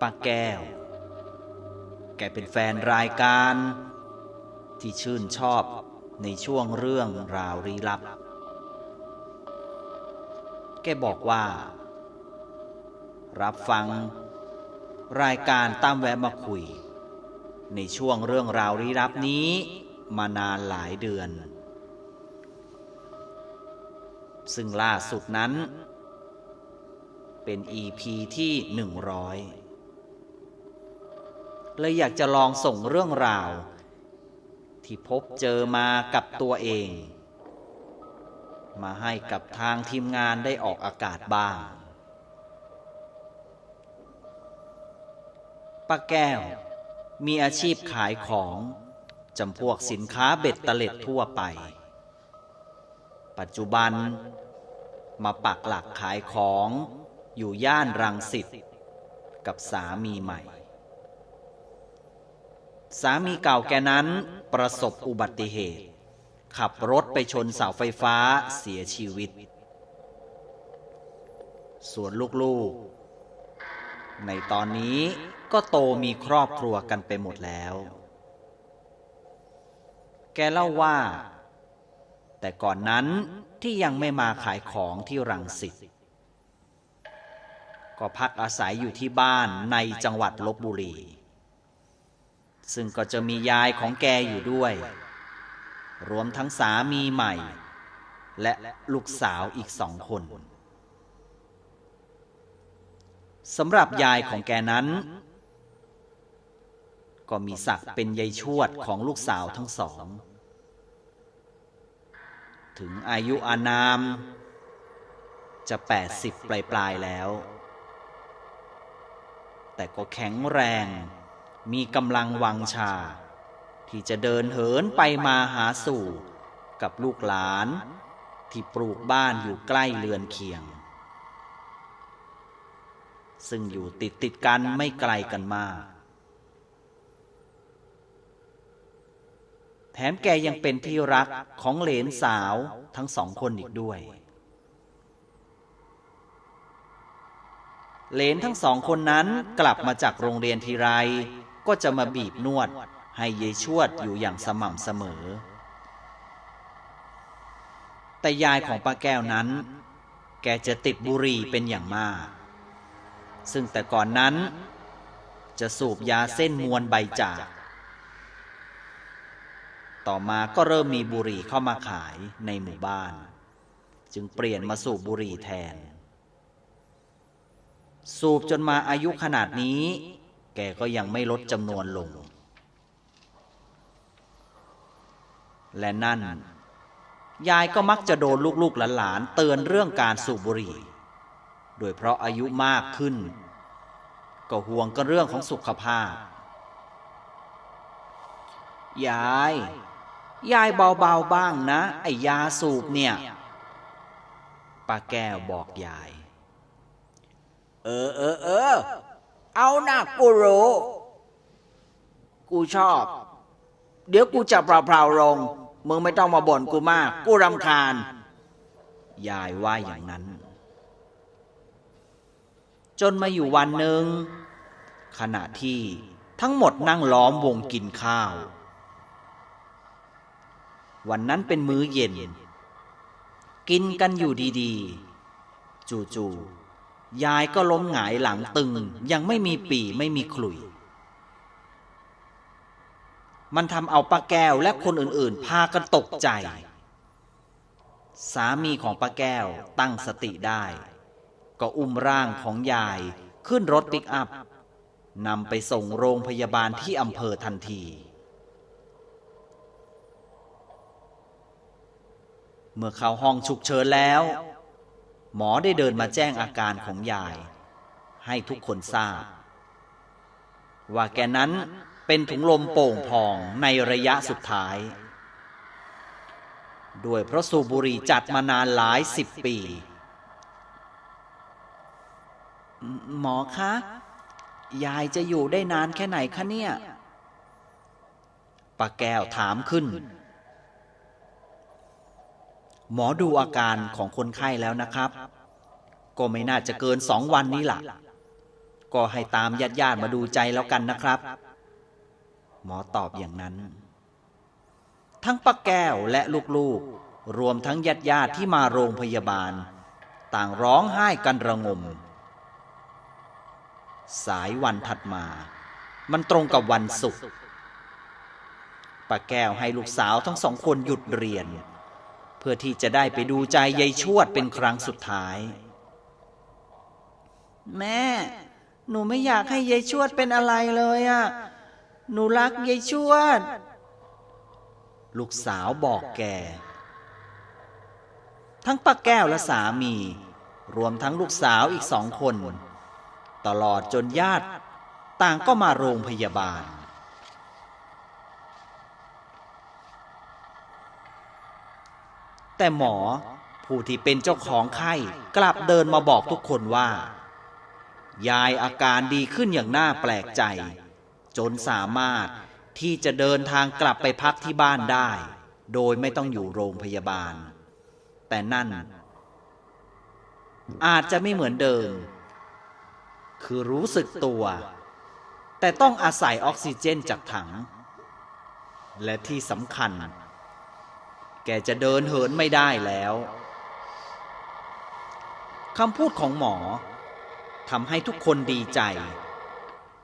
ป้าแก้ว แกเป็นแฟนรายการ ที่ชื่นชอบในช่วงเรื่องราวลี้ลับ แกบอกว่า รับฟัง รายการตามแวะมาคุย ในช่วงเรื่องราวลี้ลับนี้มานานหลายเดือน ซึ่งล่าสุดนั้น เป็น EP ที่ 100 เลยอยากจะลองส่งเรื่องราว ที่พบเจอมากับตัวเอง มาให้กับทางทีมงานได้ออกอากาศบ้างป้าแก้ว มีอาชีพขายของจำพวกสินค้าเบ็ดเตล็ดทั่วไป ปัจจุบันมาปักหลักขายของอยู่ย่านรังสิตกับสามีใหม่ สามีเก่าแกนั้นประสบอุบัติเหตุ ขับรถไปชนเสาไฟฟ้าเสียชีวิต ส่วนลูกๆ ในตอนนี้ก็โตมีครอบครัวกันไปหมดแล้ว แกเล่าว่า แต่ก่อนนั้นที่ยังไม่มาขายของที่รังสิตก็พักอาศัยอยู่ที่บ้านในจังหวัดลบบุรี ซึ่งก็จะมียายของแกอยู่ด้วย รวมทั้งสามีใหม่ และลูกสาวอีกสองคนสำหรับยายของแกนั้น ก็มีศักดิ์เป็นยายชวดของลูกสาวทั้งสอง ถึงอายุอานาม จะแปดสิบปลายปลายๆแล้ว แต่ก็แข็งแรง มีกำลังวังชา ที่จะเดินเหินไปมาหาสู่ กับลูกหลาน ที่ปลูกบ้านอยู่ใกล้เรือนเคียง ซึ่งอยู่ติดติดกันไม่ไกลกันมาก แถมแกยังเป็นที่รักของเหลนสาวทั้งสองคนอีกด้วยเหลนทั้งสองคนนั้นกลับมาจากโรงเรียนทีไร ก็จะมาบีบนวด ให้ยายชวดอยู่อย่างสม่ำเสมอ แต่ยายของป้าแก้วนั้น แกจะติดบุหรี่เป็นอย่างมาก ซึ่งแต่ก่อนนั้น จะสูบยาเส้นมวนใบจาก ต่อมาก็เริ่มมีบุหรี่เข้ามาขายในหมู่บ้าน จึงเปลี่ยนมาสูบบุหรี่แทนสูบจนมาอายุขนาดนี้ แกก็ยังไม่ลดจำนวนลง และนั่น ยายก็มักจะโดนลูกๆหลานๆเตือนเรื่องการสูบบุหรี่ โดยเพราะอายุมากขึ้น ก็ห่วงกันเรื่องของสุขภาพ ยาย ยายเบาๆบ้างนะ ไอ้ยาสูบเนี่ยป้าแก้วบอกยาย เออเออเออ เอานะกูรู้ กูชอบ เดี๋ยวกูจะเปล่าๆลง มึงไม่ต้องมาบ่นกูมาก กูรำคาญ ยายว่าอย่างนั้น จนมาอยู่วันหนึ่ง ขณะที่ทั้งหมดนั่งล้อมวงกินข้าว วันนั้นเป็นมื้อเย็น กินกันอยู่ดีๆ จู่ๆ ยายก็ล้มหงายหลังตึง ยังไม่มีปีไม่มีขลุย มันทำเอาป้าแก้วและคนอื่นๆ พากันตกใจ สามีของป้าแก้วตั้งสติได้ ก็อุ้มร่างของยายขึ้นรถปิกอัพนำไปส่งโรงพยาบาลที่อำเภอทันที เมื่อเข้าห้องฉุกเฉินแล้ว หมอได้เดินมาแจ้งอาการของยาย ให้ทุกคนทราบ ว่าแกนั้นเป็นถุงลมโป่งพองในระยะสุดท้าย ด้วยเพราะสูบบุหรี่จัดมานานหลายสิบปี หมอคะ ยายจะอยู่ได้นานแค่ไหนคะเนี่ยป้าแก้วถามขึ้น หมอดูอาการของคนไข้แล้วนะครับ ก็ไม่น่าจะเกินสองวันนี้ล่ะ ก็ให้ตามญาติญาติมาดูใจแล้วกันนะครับ หมอตอบอย่างนั้น ทั้งป้าแก้วและลูกๆ รวมทั้งญาติญาติที่มาโรงพยาบาล ต่างร้องไห้กันระงม สายวันถัดมา มันตรงกับวันศุกร์ป้าแก้วให้ลูกสาวทั้งสองคนหยุดเรียนเพื่อที่จะได้ไปดูใจยายชวดเป็นครั้งสุดท้าย แม่ หนูไม่อยากให้ยายชวดเป็นอะไรเลยอะหนูรักยายชวด ลูกสาวบอกแก ทั้งป้าแก้วและสามี รวมทั้งลูกสาวอีกสองคน ตลอดจนญาติ ต่างก็มาโรงพยาบาล แต่หมอผู้ที่เป็นเจ้าของไข้กลับเดินมาบอกทุกคนว่า ยายอาการดีขึ้นอย่างน่าแปลกใจ จนสามารถที่จะเดินทางกลับไปพักที่บ้านได้ โดยไม่ต้องอยู่โรงพยาบาล แต่นั่น อาจจะไม่เหมือนเดิม คือรู้สึกตัว แต่ต้องอาศัยออกซิเจนจากถัง และที่สำคัญ แกจะเดินเหินไม่ได้แล้วคำพูดของหมอทำให้ทุกคนดีใจ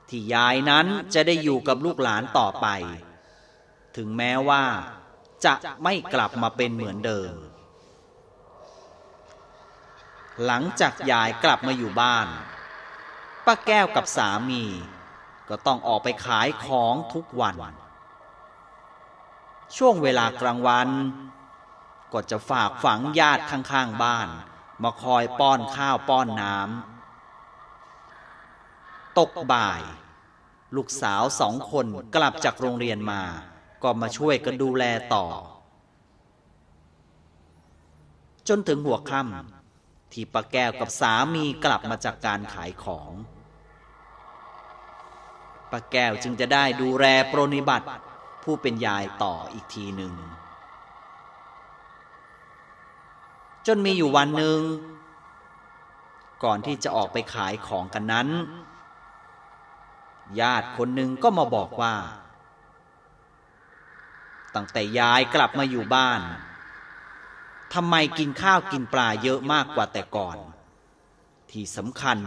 ที่ยายนั้นจะได้อยู่กับลูกหลานต่อไป ถึงแม้ว่าจะไม่กลับมาเป็นเหมือนเดิม หลังจากยายกลับมาอยู่บ้าน ป้าแก้วกับสามี ก็ต้องออกไปขายของทุกวัน ช่วงเวลากลางวัน ก็จะฝากฝังญาติข้างๆบ้าน มาคอยป้อนข้าวป้อนน้ำตกบ่าย ลูกสาวสองคนกลับจากโรงเรียนมา ก็มาช่วยกันดูแลต่อ จนถึงหัวค่ำที่ป้าแก้วกับสามีกลับมาจากการขายของป้าแก้วจึงจะได้ดูแลปรนนิบัติ ผู้เป็นยายต่ออีกทีหนึ่ง จนมีอยู่วันหนึ่ง ก่อนที่จะออกไปขายของกันนั้น ญาติคนหนึ่งก็มาบอกว่า ตั้งแต่ยายกลับมาอยู่บ้านทำไมกินข้าวกินปลาเยอะมากกว่าแต่ก่อน ที่สำคัญ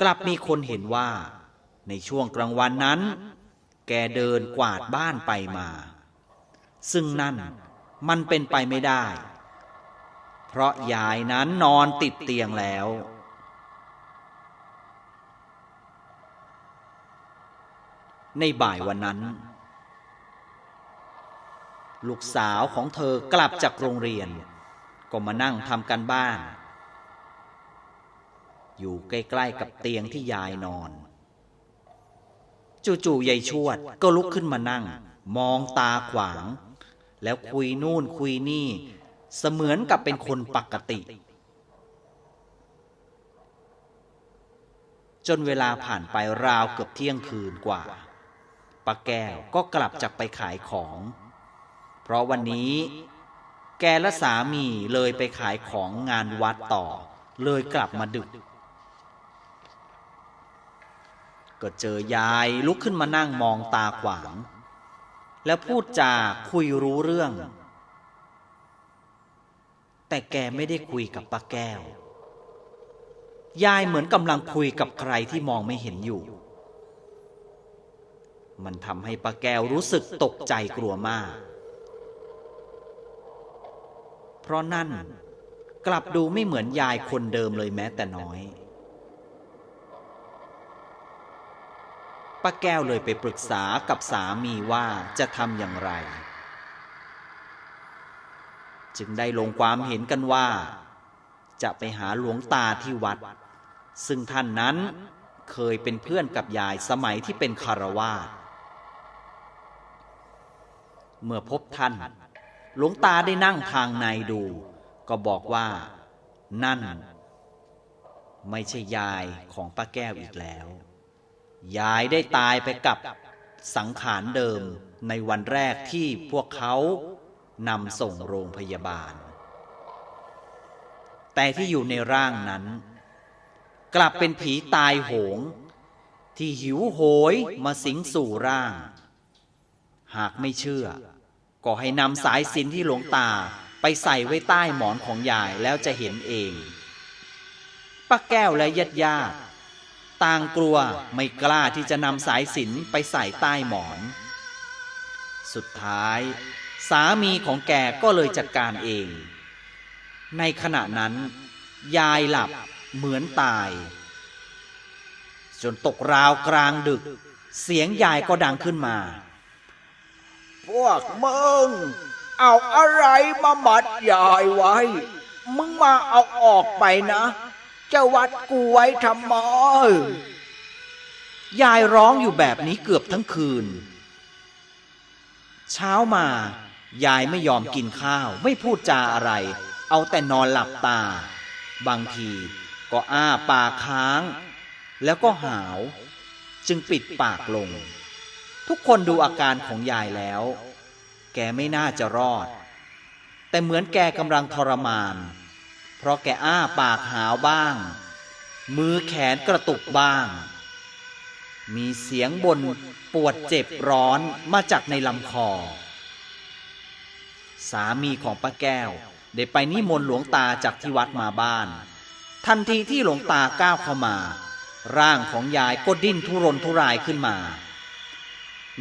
กลับมีคนเห็นว่าในช่วงกลางวันนั้น แกเดินกวาดบ้านไปมา ซึ่งนั่นมันเป็นไปไม่ได้ เพราะยายนั้นนอนติดเตียงแล้ว ในบ่ายวันนั้น ลูกสาวของเธอกลับจากโรงเรียน ก็มานั่งทำกันบ้าน อยู่ใกล้ ๆ กับเตียงที่ยายนอน จู่ๆยายชวดก็ลุกขึ้นมานั่ง มองตาขวาง แล้วคุยนู่นคุยนี่ เสมือนกับเป็นคนปกติ จนเวลาผ่านไปราวเกือบเที่ยงคืนกว่าป้าแก้วก็กลับจากไปขายของ เพราะวันนี้แกและสามีเลยไปขายของงานวัดต่อ เลยกลับมาดึก ก็เจอยายลุกขึ้นมานั่งมองตาขวาง แล้วพูดจาคุยรู้เรื่อง แต่แกไม่ได้คุยกับป้าแก้ว ยายเหมือนกำลังคุยกับใครที่มองไม่เห็นอยู่ มันทำให้ป้าแก้วรู้สึกตกใจกลัวมาก เพราะนั่นกลับดูไม่เหมือนยายคนเดิมเลยแม้แต่น้อย ป้าแก้วเลยไปปรึกษากับสามีว่าจะทำอย่างไร จึงได้ลงความเห็นกันว่า จะไปหาหลวงตาที่วัด ซึ่งท่านนั้นเคยเป็นเพื่อนกับยายสมัยที่เป็นคารวาสเมื่อพบท่าน หลวงตาได้นั่งทางในดู ก็บอกว่า นั่น ไม่ใช่ยายของป้าแก้วอีกแล้ว ยายได้ตายไปกับสังขารเดิมในวันแรกที่พวกเขานำส่งโรงพยาบาล แต่ที่อยู่ในร่างนั้น กลับเป็นผีตายโหง ที่หิวโหยมาสิงสู่ร่าง หากไม่เชื่อ ก็ให้นำสายสิญจนที่หลวงตาไปใส่ไว้ใต้หมอนของยายแล้วจะเห็นเองป้าแก้วและญาติญาติ ต่างกลัวไม่กล้าที่จะนำสายสินไปใส่ใต้หมอน สุดท้าย สามีของแกก็เลยจัดการเอง ในขณะนั้น ยายหลับเหมือนตาย จนตกราวกลางดึก เสียงยายก็ดังขึ้นมา พวกมึง เอาอะไรมามัดยายไว้ มึงมาเอาออกไปนะ จะวัดกูไว้ทำไมยายร้องอยู่แบบนี้เกือบทั้งคืน เช้ามายายไม่ยอมกินข้าว ไม่พูดจาอะไร เอาแต่นอนหลับตา บางทีก็อ้าปากค้าง แล้วก็หาว จึงปิดปากลง ทุกคนดูอาการของยายแล้ว แกไม่น่าจะรอด แต่เหมือนแกกำลังทรมาน เพราะแกอ้าปากหาวบ้าง มือแขนกระตุกบ้าง มีเสียงบนปวดเจ็บร้อนมาจากในลำคอ สามีของป้าแก้ว ได้ไปนิมนต์หลวงตาจากที่วัดมาบ้าน ทันทีที่หลวงตาก้าวเข้ามา ร่างของยายก็ดิ้นทุรนทุรายขึ้นมา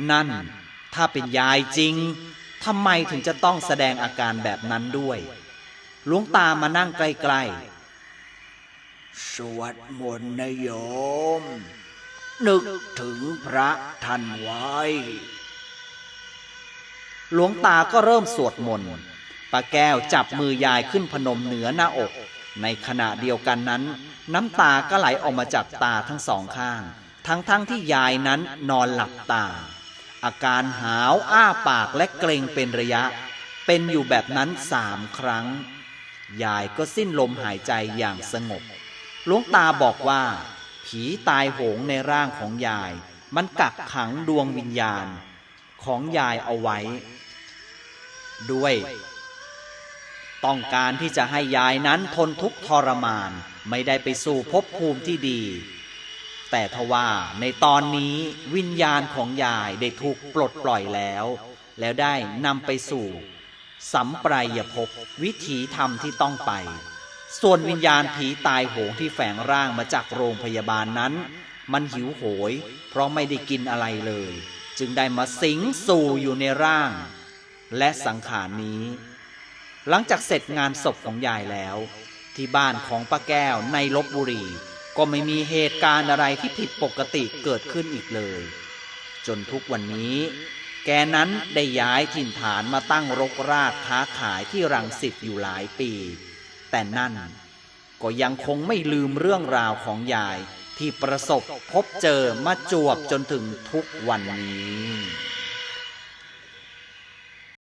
นั่นถ้าเป็นยายจริงทำไมถึงจะต้องแสดงอาการแบบนั้นด้วย หลวงตามานั่งใกล้สวดมนต์นะโยม นึกถึงพระท่านไว้ๆหลวงตาก็เริ่มสวดมนต์ป้าแก้วจับมือยายขึ้นพนมเหนือหน้าอก ในขณะเดียวกันนั้น น้ำตาก็ไหลออกมาจากตาทั้งสองข้าง ทั้งๆทที่ยายนั้นนอนหลับตา อาการหาวอ้าปากและเกรงเป็นระยะ เป็นอยู่แบบนั้นสามครั้ง ยายก็สิ้นลมหายใจอย่างสงบหลวงตาบอกว่า ผีตายโหงในร่างของยาย มันกักขังดวงวิญญาณ ของยายเอาไว้ ด้วย ต้องการที่จะให้ยายนั้นทนทุกข์ทรมาน ไม่ได้ไปสู่ภพภูมิที่ดี แต่ทว่าในตอนนี้วิญญาณของยายได้ถูกปลดปล่อยแล้ว แล้วได้นำไปสู่ สัมปรายภพวิถีธรรมที่ต้องไป ส่วนวิญญาณผีตายโหงที่แฝงร่างมาจากโรงพยาบาลนั้น มันหิวโหย เพราะไม่ได้กินอะไรเลย จึงได้มาสิงสู่อยู่ในร่าง และสังขารนี้ หลังจากเสร็จงานศพของยายแล้ว ที่บ้านของป้าแก้วในลบบุรี ก็ไม่มีเหตุการณ์อะไรที่ผิดปกติเกิดขึ้นอีกเลย จนทุกวันนี้ แกนั้นได้ย้ายถิ่นฐานมาตั้งรกรากค้าขายที่รังสิตอยู่หลายปี แต่นั่นก็ยังคงไม่ลืมเรื่องราวของยายที่ประสบพบเจอมาจวบจนถึงทุกวันนี้